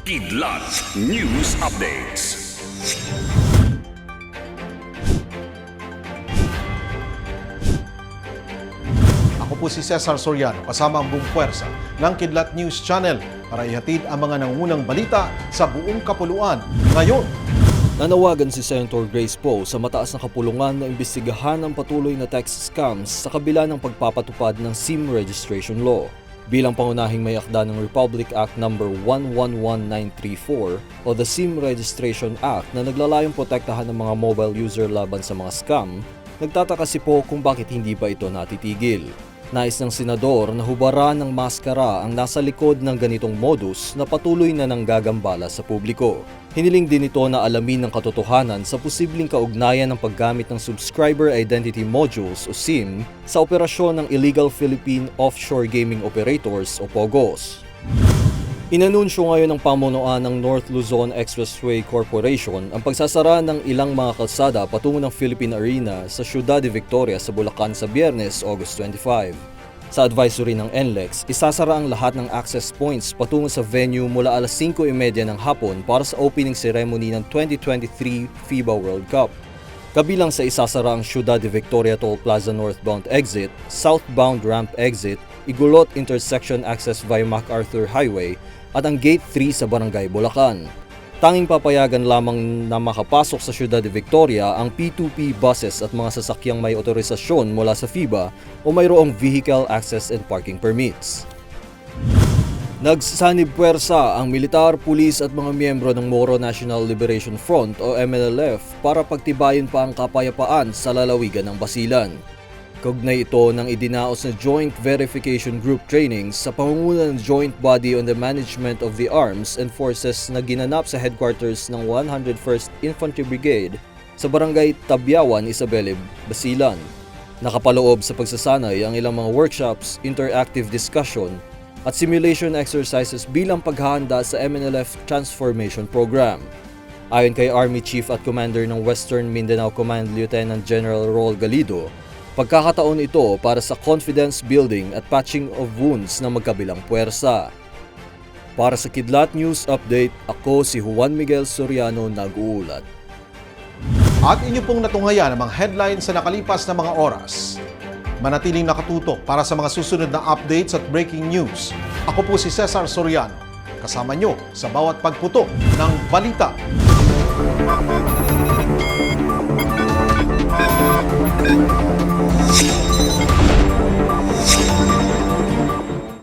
Kidlat News Updates. Ako po si Cesar Soriano kasama ang buong puwersa ng Kidlat News Channel para ihatid ang mga nangunang balita sa buong kapuluan. Ngayon, Nanawagan si Senator Grace Poe sa mataas na kapulungan na imbestigahan ang patuloy na tax scams sa kabila ng pagpapatupad ng SIM registration law. Bilang pangunahing may akda ng Republic Act No. 111934 o the SIM Registration Act na naglalayong protektahan ng mga mobile user laban sa mga scam, nagtataka si Poe kung bakit hindi pa ito natitigil. Nais ng senador na hubaran ng maskara ang nasa likod ng ganitong modus na patuloy na nanggagambala sa publiko. Hiniling din ito na alamin ng katotohanan sa posibleng kaugnayan ng paggamit ng Subscriber Identity Modules o SIM sa operasyon ng Illegal Philippine Offshore Gaming Operators o POGOS. Inanunsyo ngayon ng pamunuan ng North Luzon Expressway Corporation ang pagsasara ng ilang mga kalsada patungo ng Philippine Arena sa Ciudad de Victoria sa Bulacan sa Biyernes, August 25. Sa advisory ng NLEX, isasara ang lahat ng access points patungo sa venue mula alas 5.30 ng hapon para sa opening ceremony ng 2023 FIBA World Cup. Kabilang sa isasara ang Ciudad de Victoria Toll Plaza northbound exit, southbound ramp exit, Igulot intersection access via MacArthur Highway at ang Gate 3 sa Barangay Bulacan. Tanging papayagan lamang na makapasok sa Ciudad de Victoria ang P2P buses at mga sasakyang may otorisasyon mula sa FIBA o mayroong Vehicle Access and Parking Permits. Nagsasanib puwersa ang militar, pulis at mga miyembro ng Moro National Liberation Front o MNLF para pagtibayin pa ang kapayapaan sa lalawigan ng Basilan. Kaugnay ito ng idinaos na Joint Verification Group Trainings sa pangunguna ng Joint Body on the Management of the Arms and Forces na ginanap sa headquarters ng 101st Infantry Brigade sa Barangay Tabyawan, Isabela, Basilan. Nakapaloob sa pagsasanay ang ilang mga workshops, interactive discussion at simulation exercises bilang paghahanda sa MNLF Transformation Program. Ayon kay Army Chief at Commander ng Western Mindanao Command Lieutenant General Rol Galido, pagkakataon ito para sa confidence building at patching of wounds ng magkabilang puwersa. Para sa Kidlat News Update, ako si Juan Miguel Soriano nag-uulat. at inyo pong natunghayan ang mga headlines sa nakalipas na mga oras. Manatiling nakatutok para sa mga susunod na updates at breaking news. Ako po si Cesar Soriano, kasama nyo sa bawat pagputok ng balita.